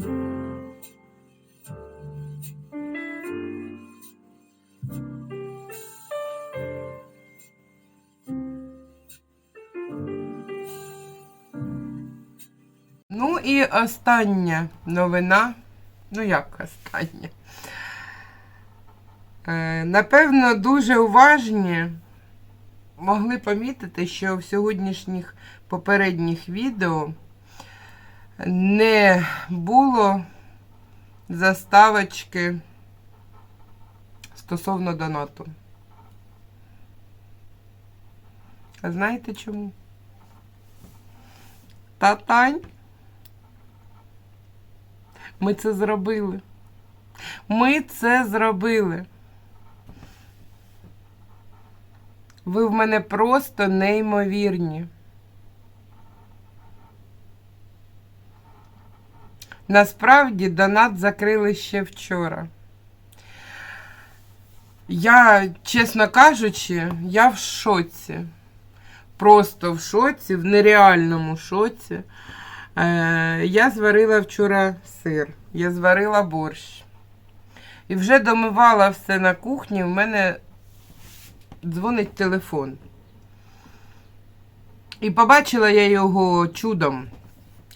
Ну і остання новина. Ну, як остання? Е, напевно, дуже уважні могли помітити, що в сьогоднішніх попередніх відео не було заставочки стосовно донату. А знаєте чому? Татань. Ми це зробили. Ми це зробили. Ви в мене просто неймовірні. Насправді донат закрили ще вчора. Я, чесно кажучи, я в шоці. Просто в шоці, в нереальному шоці. Е, я зварила вчора сир, я зварила борщ. І вже домивала все на кухні, в мене дзвонить телефон. І побачила я його чудом.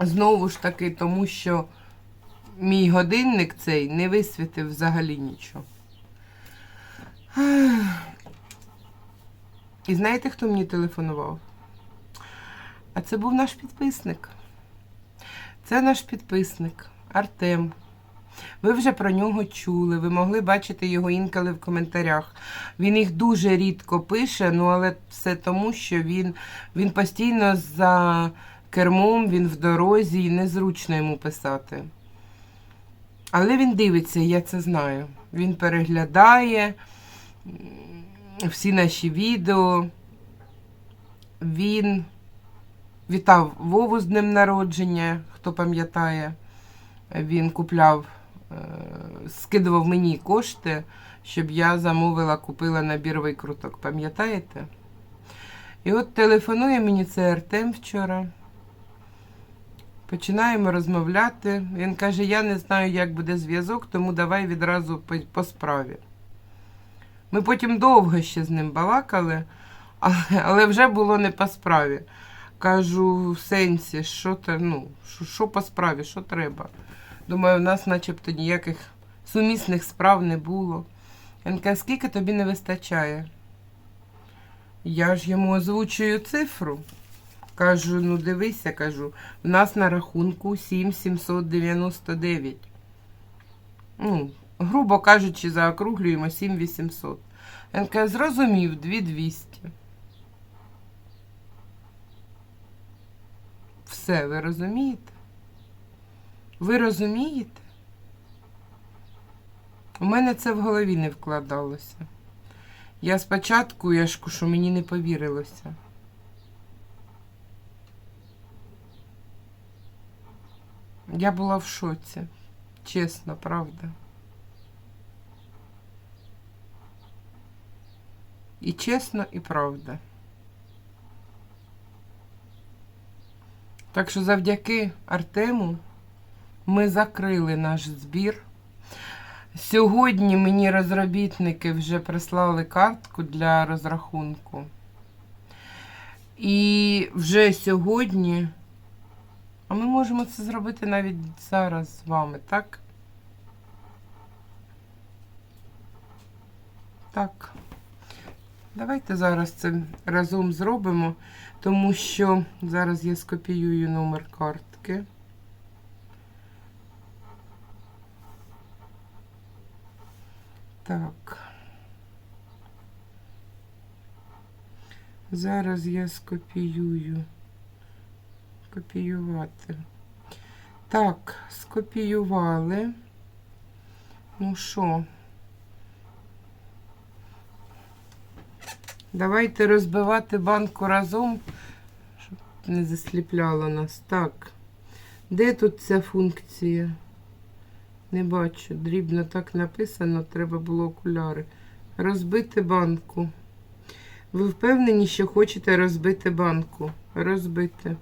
Знову ж таки, тому що мій годинник цей не висвітив взагалі нічого. І знаєте, хто мені телефонував? А це був наш підписник. Це наш підписник Артем. Ви вже про нього чули, ви могли бачити його інколи в коментарях. Він їх дуже рідко пише, ну але все тому, що він, він постійно за кермом, він в дорозі і незручно йому писати. Але він дивиться, я це знаю. Він переглядає всі наші відео. Він вітав Вову з днем народження, хто пам'ятає. Він купляв, е, скидував мені кошти, щоб я замовила, купила набір викруток. Пам'ятаєте? І от телефонує мені цей Артем вчора. Починаємо розмовляти. Він каже: я не знаю, як буде зв'язок, тому давай відразу по, по справі. Ми потім довго ще з ним балакали, але, але вже було не по справі. Кажу, в сенсі, що ну, що, що по справі, що треба. Думаю, у нас начебто ніяких сумісних справ не було. Він каже, скільки тобі не вистачає? Я ж йому озвучую цифру. Кажу, ну дивися, кажу, в нас на рахунку 7799. Ну, грубо кажучи, заокруглюємо 7800. Він каже, зрозумів, 2200. Все, ви розумієте? Ви розумієте? У мене це в голові не вкладалося. Я спочатку, я ж що мені не повірилося. Я була в шоці. Чесно, правда. І чесно, і правда. Так що завдяки Артему ми закрили наш збір. Сьогодні мені розробітники вже прислали картку для розрахунку. І вже сьогодні, а ми можемо це зробити навіть зараз з вами, так? Так. Давайте зараз це разом зробимо, тому що зараз я скопіюю номер картки. Так. Зараз я скопіюю. Копіювати. Так, скопіювали. Ну що? Давайте розбивати банку разом, щоб не засліпляло нас. Так. Де тут ця функція? Не бачу. Дрібно так написано, треба було окуляри. Розбити банку. Ви впевнені, що хочете розбити банку? Розбити.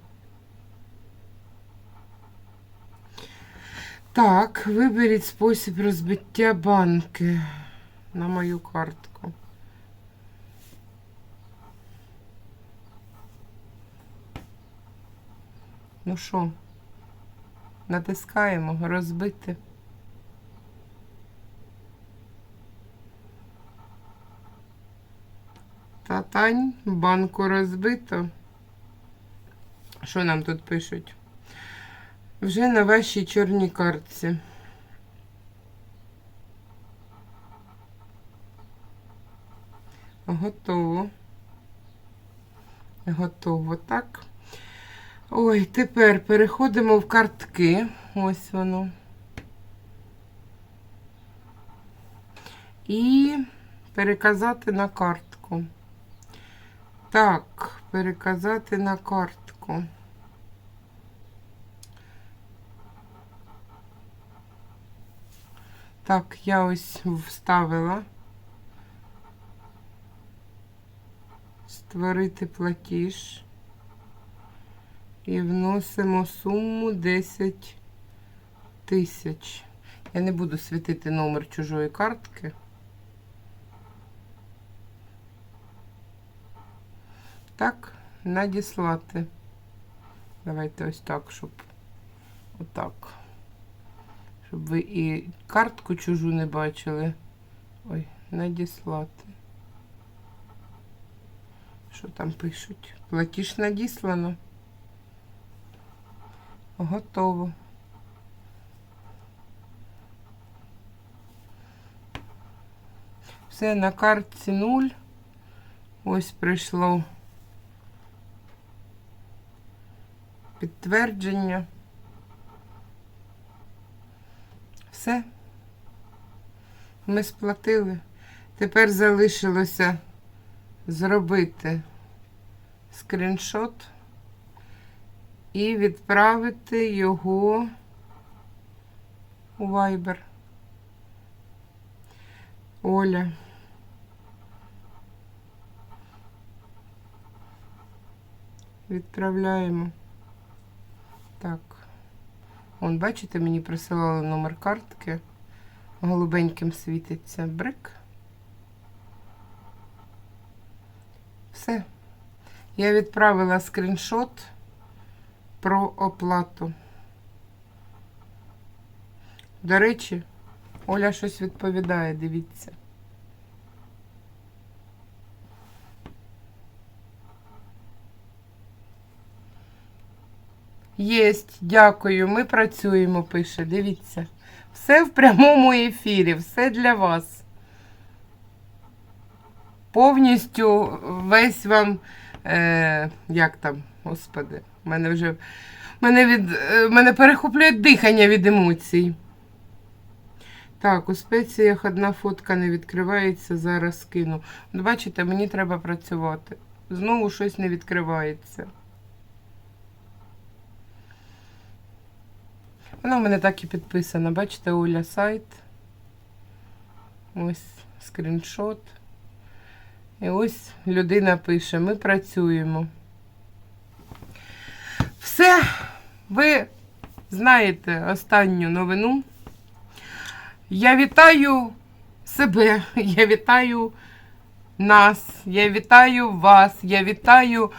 Так, виберіть спосіб розбиття банки на мою картку. Ну що, натискаємо розбити. Татань, банку розбито. Що нам тут пишуть? Вже на вашій чорній картці. Готово. Готово, так. Ой, тепер переходимо в картки. Ось воно. І переказати на картку. Так, переказати на картку. Так, я ось вставила. Створити платіж. І вносимо суму 10 тисяч. Я не буду світити номер чужої картки. Так, надіслати. Давайте ось так, щоб отак. Щоб ви і картку чужу не бачили. Ой, надіслати. Що там пишуть? Платіж надіслано. Готово. Все на картці 0. Ось прийшло підтвердження. Все. Ми сплатили. Тепер залишилося зробити скріншот і відправити його у Viber. Оля. Відправляємо. Так. Вон, бачите, мені присилали номер картки. Голубеньким світиться брик. Все. Я відправила скріншот про оплату. До речі, Оля щось відповідає, дивіться. Єсть, дякую. Ми працюємо, пише. Дивіться. Все в прямому ефірі, все для вас. Повністю весь вам, е, як там, господи, мене вже мене від е, мене перехоплює дихання від емоцій. Так, у спеціях одна фотка не відкривається, зараз скину. От бачите, мені треба працювати. Знову щось не відкривається. Вона в мене так і підписана. Бачите, Оля сайт. Ось скріншот. І ось людина пише: ми працюємо. Все, ви знаєте останню новину. Я вітаю себе, я вітаю нас, я вітаю вас, я вітаю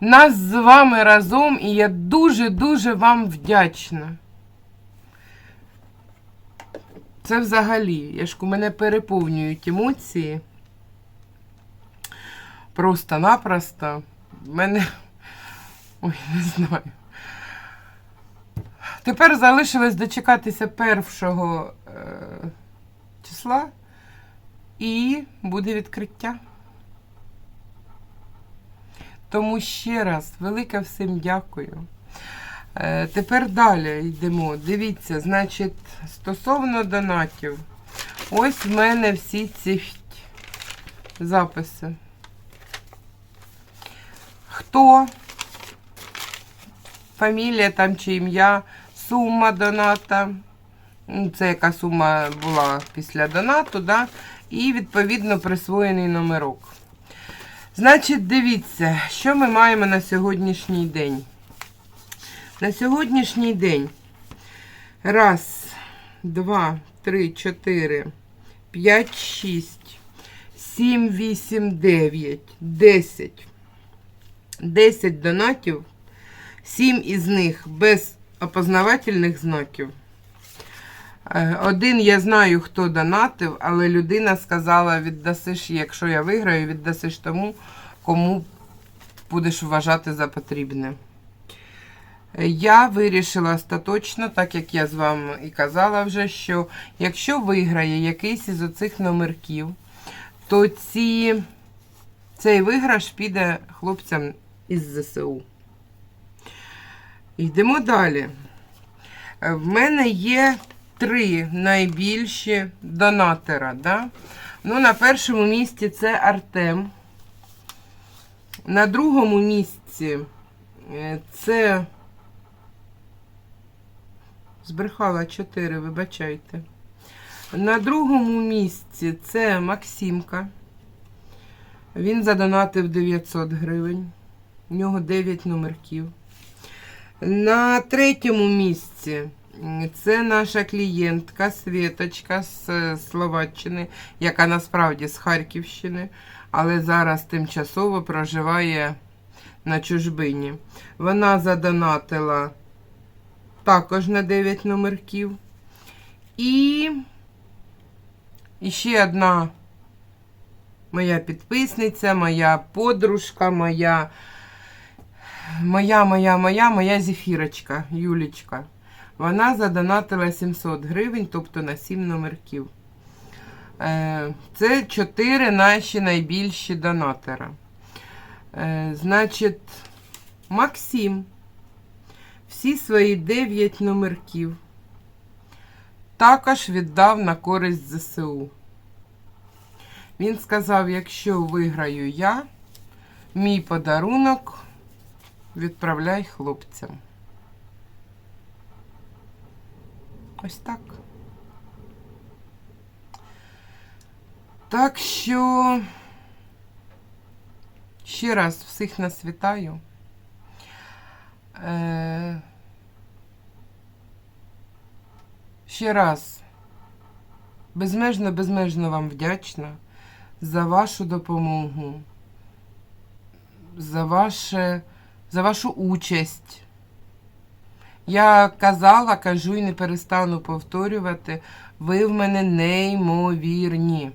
нас з вами разом, і я дуже-дуже вам вдячна. Це взагалі, я ж у мене переповнюють емоції. Просто-напросто. Мене. Ой, не знаю. Тепер залишилось дочекатися першого е, числа і буде відкриття. Тому ще раз велике всім дякую. Е, тепер далі йдемо. Дивіться, значить, стосовно донатів, ось в мене всі ці записи. Хто, фамілія там чи ім'я, сума доната. Ну, Це яка сума була після донату, да? і відповідно присвоєний номерок. Значить, дивіться, що ми маємо на сьогоднішній день. На сьогоднішній день раз 2, 3, 4, 5, 6, 7, 8, 9, 10. 10 донатів, 7 із них без опознавательних знаків. Е, Один я знаю, хто донатив, але людина сказала, віддасиш, якщо я виграю, віддасиш тому, кому будеш вважати за потрібне. Я вирішила остаточно, так як я з вами і казала вже, що якщо виграє якийсь із оцих номерків, то ці, цей виграш піде хлопцям із ЗСУ. Йдемо далі. В мене є три найбільші донатора. Да? Ну, на першому місці це Артем. На другому місці е, це. Збрехала 4, вибачайте. На другому місці це Максимка. Він задонатив 900 гривень. У нього 9 номерків. На третьому місці це наша клієнтка Світочка з е, Словаччини, яка насправді з Харківщини, але зараз тимчасово проживає на чужбині. Вона задонатила також на 9 номерків. І, ще одна моя підписниця, моя подружка, моя, моя, моя, моя, моя зефірочка, Юлічка. Вона задонатила 700 гривень, тобто на 7 номерків. Е, Це 4 наші найбільші донатора. Е, Значить, Максим всі свої 9 номерків також віддав на користь ЗСУ. Він сказав, якщо виграю я, мій подарунок відправляй хлопцям. Ось так. Так що ще раз всіх нас вітаю. Е, Ще раз безмежно, безмежно вам вдячна за вашу допомогу, за, ваше, за вашу участь. Я казала, кажу і не перестану повторювати, ви в мене неймовірні.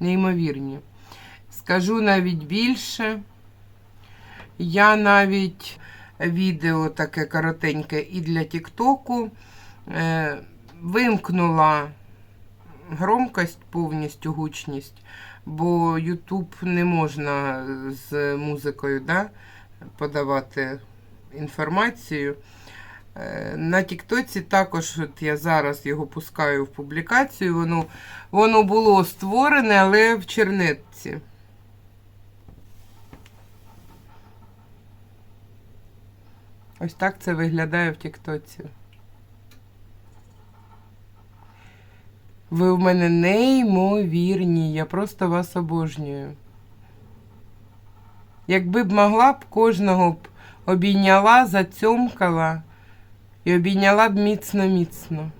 Неймовірні. Скажу навіть більше. Я навіть відео таке коротеньке і для Тіктоку е, вимкнула громкость, повністю гучність, бо Ютуб не можна з музикою да, подавати інформацію. Е, На Тіктоці також от я зараз його пускаю в публікацію. Воно, воно було створене, але в чернетці. Ось так це виглядає в Тіктоці. Ви в мене неймовірні, я просто вас обожнюю. Якби б могла б кожного б обійняла, зацьомкала і обійняла б міцно-міцно.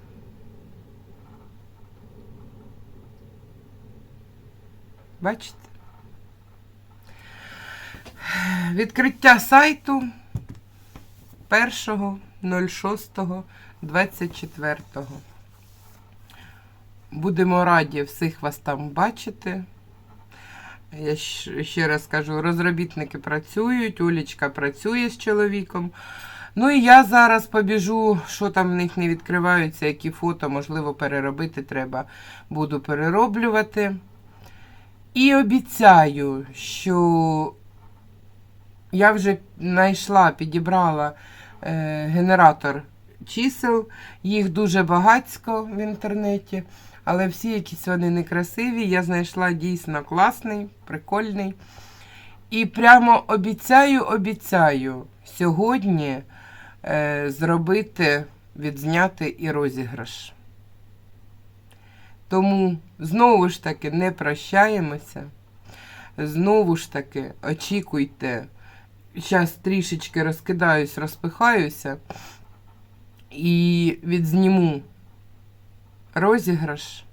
Бачите? Відкриття сайту 1.06.24. Будемо раді всіх вас там бачити. Я ще раз кажу, розробітники працюють, Олічка працює з чоловіком. Ну і я зараз побіжу, що там в них не відкриваються, які фото, можливо, переробити треба. Буду перероблювати. І обіцяю, що я вже знайшла, підібрала генератор чисел. Їх дуже багатько в інтернеті, але всі якісь вони некрасиві. Я знайшла дійсно класний, прикольний. І прямо обіцяю, обіцяю сьогодні е, зробити, відзняти і розіграш. Тому знову ж таки не прощаємося. Знову ж таки, очікуйте. Зараз трішечки розкидаюсь, розпихаюся і відзніму розіграш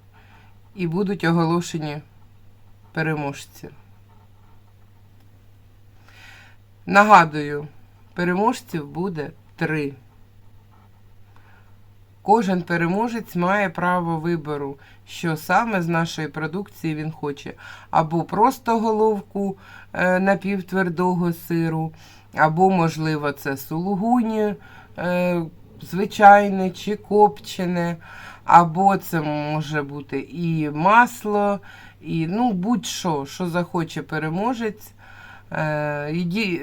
і будуть оголошені переможці. Нагадую, переможців буде три. Кожен переможець має право вибору, що саме з нашої продукції він хоче. Або просто головку е, напівтвердого сиру, або, можливо, це сулугуні е, звичайне чи копчене, або це може бути і масло, і ну, будь-що, що захоче переможець. Е,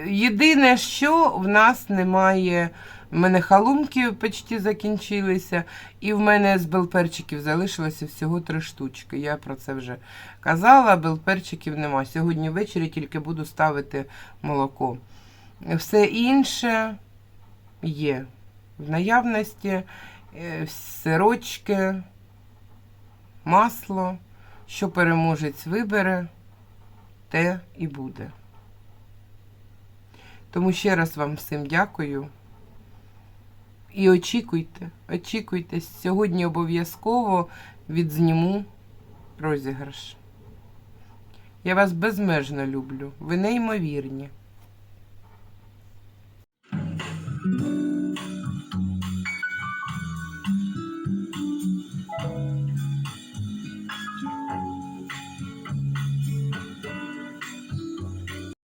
Єдине, що в нас немає. В мене халумки почти закінчилися, і в мене з белперчиків залишилося всього три штучки. Я про це вже казала, белперчиків нема. Сьогодні ввечері тільки буду ставити молоко. Все інше є в наявності, е, сирочки, масло. Що переможець вибере, те і буде. Тому ще раз вам всім дякую. І очікуйте, очікуйте, сьогодні обов'язково відзніму розіграш. Я вас безмежно люблю. Ви неймовірні.